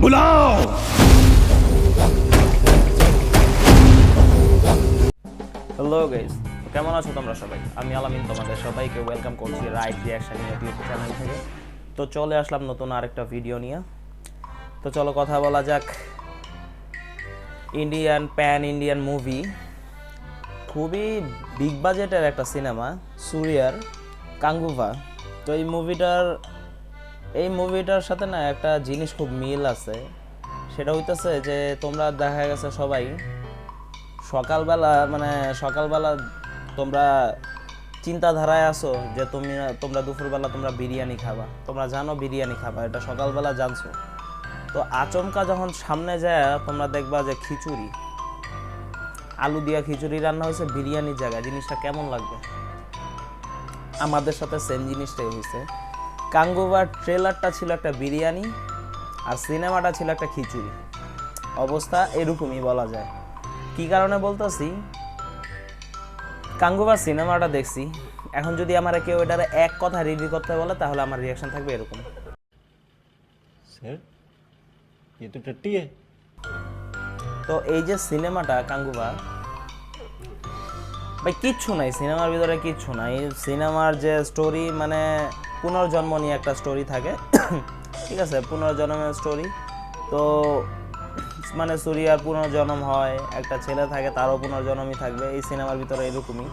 बुलाओ hello guys কেমন আছো তোমরা সবাই আমি আলামিন তোমাদের সবাইকে ওয়েলকাম করছি রাইট রিয়াকশন ইউটিউব চ্যানেল থেকে তো চলে আসলাম নতুন আরেকটা ভিডিও নিয়ে তো চলো কথা বলা যাক ইন্ডিয়ান প্যান ইন্ডিয়ান মুভি খুবই বিগ বাজেটের একটা সিনেমা সুরিয়ার কাঙ্গুভা তো এই মুভিটার এই মুভিটার সাথে না একটা জিনিস খুব মিল আছে। সেটা হইতেছে যে, তোমরা দেখা গেছে সবাই সকালবেলা মানে সকালবেলা তোমরা চিন্তাধারায় আসো যে, তুমি, তোমরা দুপুরবেলা তোমরা বিরিয়ানি খাবা। তোমরা জানো বিরিয়ানি খাবা, এটা সকালবেলা জানছো। তো আচমকা যখন সামনে যায়, তোমরা দেখবা যে খিচুড়ি। আলু দিয়া খিচুড়ি রান্না হয়েছে বিরিয়ানির জায়গায়। জিনিসটা কেমন লাগবে? আমাদের সাথে সেম জিনিসটাই হয়েছে কাঙ্গুবার ট্রেলারটা ছিল একটা বিরিয়ানি আর সিনেমাটা ছিল একটা খিচুড়ি। অবস্থা এরকমই বলা যায়। কি কারণে বলতেছি? কাঙ্গুবার সিনেমাটা দেখছি। এখন যদি আমার কেউ এটার এক কথা রিভিউ করতে বলে তাহলে আমার রিয়াকশন থাকবে এরকম। তো এই যে সিনেমাটা কাঙ্গুবা ভাই, কিচ্ছু নাই, সিনেমার ভিতরে কিচ্ছু নাই। সিনেমার যে স্টোরি মানে পুনর্জন্ম নিয়ে একটা স্টোরি থাকে। ঠিক আছে, পুনর্জন্মের স্টোরি তো মানে সুরিয়ার পুনর্জন্ম হয়, একটা ছেলে থাকে, তারও পুনর্জন্মই থাকবে, এই সিনেমার ভিতরে এরকমই।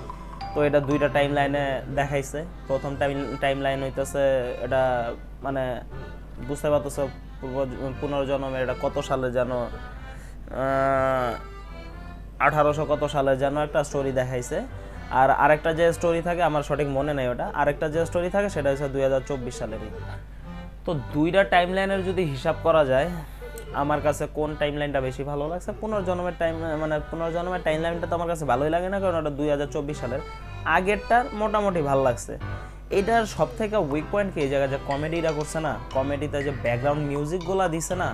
তো এটা দুইটা টাইম লাইনে দেখাইছে। প্রথম টাইম টাইম লাইন হইতেছে এটা মানে বুঝতে পারতেছো পুনর্জন্মের এটা কত সালে যেন আঠারোশো কত সালে যেন একটা স্টোরি দেখাইছে। আর আরেকটা যে স্টোরি থাকে, আমার সঠিক মনে নেই ওটা, আরেকটা যে স্টোরি থাকে, সেটা হচ্ছে দুই হাজার চব্বিশ সালেরই তো দুইটা টাইম লাইনের যদি হিসাব করা যায়, আমার কাছে কোন টাইম লাইনটা বেশি ভালো লাগছে? পুনর্জন্মের টাইম মানে পুনর্জন্মের টাইম লাইনটা তো আমার কাছে ভালোই লাগে না, কারণ ওটা দুই হাজার চব্বিশ সালের। আগেরটার মোটামুটি ভালো লাগছে। এটার সব থেকে উইক পয়েন্ট কি? এই জায়গায় যে কমেডিটা করছে না কমেডিতে যে ব্যাকগ্রাউন্ড মিউজিকগুলো দিছে না,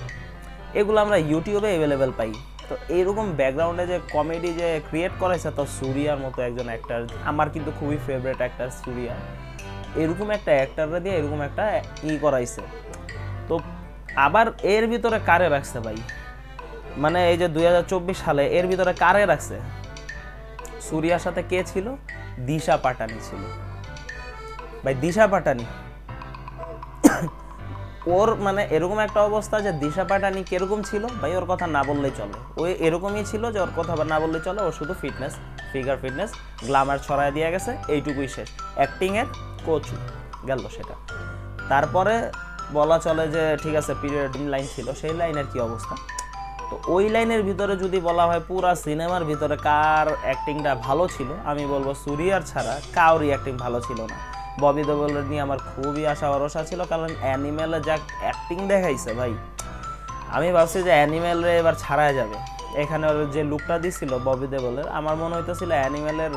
এগুলো আমরা ইউটিউবে অ্যাভেলেবেল পাই। তো এইরকম ব্যাকগ্রাউন্ডে যে কমেডি যে ক্রিয়েট করেছে তো সুরিয়ার মতো একজন অ্যাক্টার আমার কিন্তু খুবই ফেভারিট অ্যাক্টার সুরিয়া। এরকম একটা অ্যাক্টাররা দিয়ে এরকম একটা ই করাইছে। তো আবার এর ভিতরে কারে রাখছে ভাই? মানে এই যে দু হাজার চব্বিশ সালে এর ভিতরে কারে রাখছে? সুরিয়ার সাথে কে ছিল? দিশা পাটানি ছিল। ভাই, দিশা পাটানি। ওর মানে এরকম একটা অবস্থা যে দিশা পাটানি কীরকম ছিল? ভাই, ওর কথা না বললেই চলে। ওই এরকমই ছিল যে ওর কথা না বললেই চলে। ও শুধু ফিটনেস ফিগার ফিটনেস গ্লামার ছড়ায় দিয়ে গেছে, এইটুকুই শেষ। অ্যাক্টিংয়ের কোচ গেল সেটা। তারপরে বলা চলে যে, ঠিক আছে পিরিয়ড লাইন ছিল। সেই লাইনের কি অবস্থা? তো ওই লাইনের ভিতরে যদি বলা হয় পুরা সিনেমার ভিতরে কার অ্যাক্টিংটা ভালো ছিল, আমি বলব সুরিয়ার ছাড়া কারোরই অ্যাক্টিং ভালো ছিল না। ববি দেবলের নিয়ে আমার খুবই আশা ভরসা ছিল, কারণ অ্যানিমেলে যা অ্যাক্টিং দেখাইছে ভাই, আমি ভাবছি যে অ্যানিমেলে এবার ছাড়া যাবে। এখানে যে লুকটা দিছিল ববি দেবলের আমার মনে হইতেছিল অ্যানিমেলের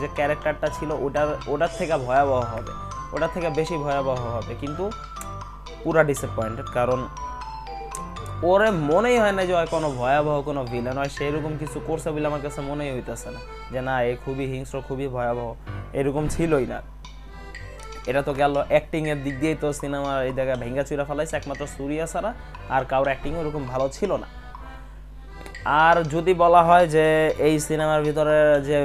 যে ক্যারেক্টারটা ছিল ওটার ওটার থেকে ভয়াবহ হবে, ওটার থেকে বেশি ভয়াবহ হবে, কিন্তু পুরা ডিসঅ্যাপয়েন্টেড কারণ ওরে মনেই হয় না যে ওই কোনো ভয়াবহ কোনো ভিলেন হয়, সেরকম কিছু করছে বলে আমার কাছে মনেই হইতেছে না, যে না, এ খুবই হিংস্র, খুবই ভয়াবহ, এরকম ছিলই না। এটা তো গেল অ্যাক্টিং এর দিক দিয়েই তো সিনেমা এই জায়গায় ভেঙ্গা চুরা ফেলাইছে, একমাত্র সুরিয়া ছাড়া। আর কারোর অ্যাক্টিং ওরকম ভালো ছিল না। আর যদি বলা হয় যে এই সিনেমার ভিতরে যে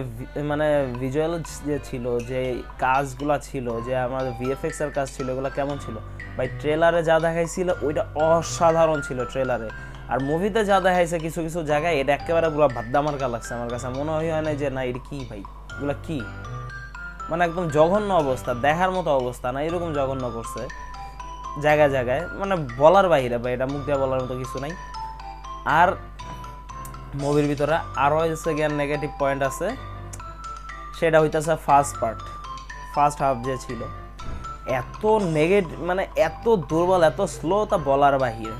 মানে ভিজুয়াল যে ছিল, যে কাজগুলা ছিল, যে আমার ভিএফএক্স এর কাজ ছিল, এগুলো কেমন ছিল? ভাই ট্রেলারে যা দেখাইছিল, ওইটা অসাধারণ ছিল ট্রেলারে আর মুভিতে যা দেখাইছে কিছু কিছু জায়গায়, এটা একেবারে পুরো ভাদ্দামার্কা লাগছে আমার কাছে। মনে হয় না যে, না, এটা কি ভাই? এগুলো কি? মানে একদম জঘন্য অবস্থা, দেখার মতো অবস্থা না, এরকম জঘন্য করছে। জায়গায় জায়গায় মানে বলার বাইরে বা এটা মুখ দিয়ে বলার মতো কিছু নাই। আর মুভির ভিতরে আরও হচ্ছে গিয়ে নেগেটিভ পয়েন্ট আছে। সেটা হইতেছে ফার্স্ট পার্ট ফার্স্ট হাফ যে ছিল। এত নেগেটিভ মানে এত দুর্বল, এত স্লো তা বলার বাহিরে।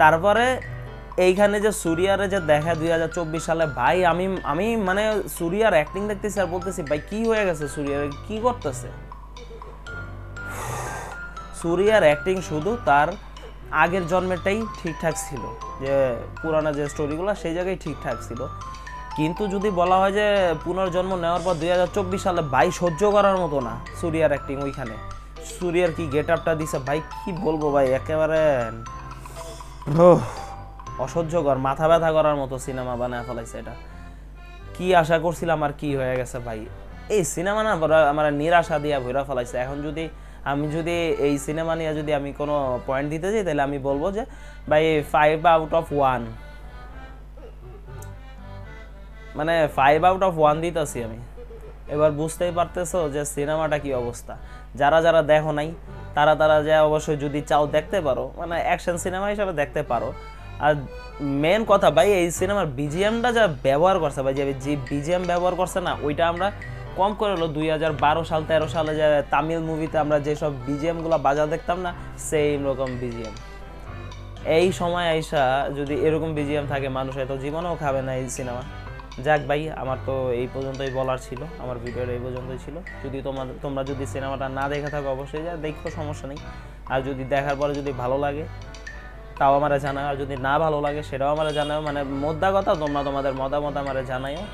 তারপরে এইখানে যে সুরিয়ারে যে দেখা দুই হাজার চব্বিশ সালে, ভাই, আমি আমি মানে সুরিয়ার অ্যাক্টিং দেখতেছি আর বলতেছি, ভাই, কি হয়ে গেছে সুরিয়ার? কি করতেছে? সুরিয়ার অ্যাক্টিং শুধু তার আগের জন্মেরটাই ঠিকঠাক ছিল, যে পুরানো যে স্টোরিগুলো সেই জায়গায় ঠিকঠাক ছিল। কিন্তু যদি বলা হয় যে পুনর্জন্ম নেওয়ার পর দুই হাজার চব্বিশ সালে, ভাই, সহ্য করার মতো না সুরিয়ার অ্যাক্টিং ওইখানে। সুরিয়ার কি গেট আপটা দিছে? ভাই, কি বলব ভাই, একেবারে অসহ্যকর, মাথা ব্যথা করার মতো সিনেমা বানায় ফেলাইছে এটা। কি আশা করছিলাম আর কি হয়ে গেছে ভাই। এই সিনেমা না আমার নিরাশা দিয়া ভইরা ফেলাইছে। এখন যদি আমি যদি এই সিনেমা নিয়ে যদি আমি কোনো পয়েন্ট দিতে যাই, তাহলে আমি বলব যে, ভাই ফাইভ আউট অফ ওয়ান মানে ফাইভ আউট অফ ওয়ান দিতেছি আমি। এবার বুঝতেই পারতেছো যে সিনেমাটা কি অবস্থা। যারা যারা দেখো নাই, তারা তারা যে অবশ্যই যদি চাও দেখতে পারো। মানে অ্যাকশন সিনেমা হিসাবে দেখতে পারো। আর মেন কথা ভাই, এই সিনেমার বিজিএমটা যা ব্যবহার করছে ভাই, যে বিজিএম ব্যবহার করছে না, ওইটা আমরা কম করে হলো দুই হাজার বারো সাল, তেরো সালে যে তামিল মুভিতে আমরা যেসব বিজিএমগুলো বাজা দেখতাম না সেম রকম বিজিএম এই সময় আইসা যদি এরকম বিজিএম থাকে, মানুষ হয়তো জীবনেও খাবে না এই সিনেমা যাক ভাই, আমার তো এই পর্যন্তই বলার ছিল, আমার ভিডিওর এই পর্যন্তই ছিল। যদি তোমার, তোমরা যদি সিনেমাটা না দেখে থাকো, অবশ্যই যা দেখো, সমস্যা নেই। আর যদি দেখার পরে যদি ভালো লাগে তাও আমারে জানাও। আর যদি না ভালো লাগে, সেটাও আমারে জানাও। মানে মোদ্দা কথা, তোমরা তোমাদের মতামত আমারে জানাইও।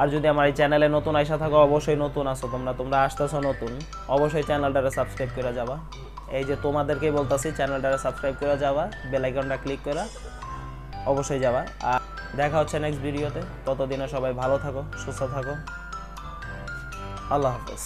আর যদি আমার এই চ্যানেলে নতুন আইসা থাকো, অবশ্যই নতুন আসো তোমরা তোমরা আসতেছো নতুন, অবশ্যই চ্যানেলটারে সাবস্ক্রাইব করে যাবা। এই যে তোমাদেরকেই বলতাছি, চ্যানেলটারে সাবস্ক্রাইব করে যাবা, বেল আইকনটা ক্লিক করে অবশ্যই যাবা। আর দেখা হচ্ছে নেক্সট ভিডিওতে ততদিনে সবাই ভালো থাকো, সুস্থ থাকো। আল্লাহ হাফেজ।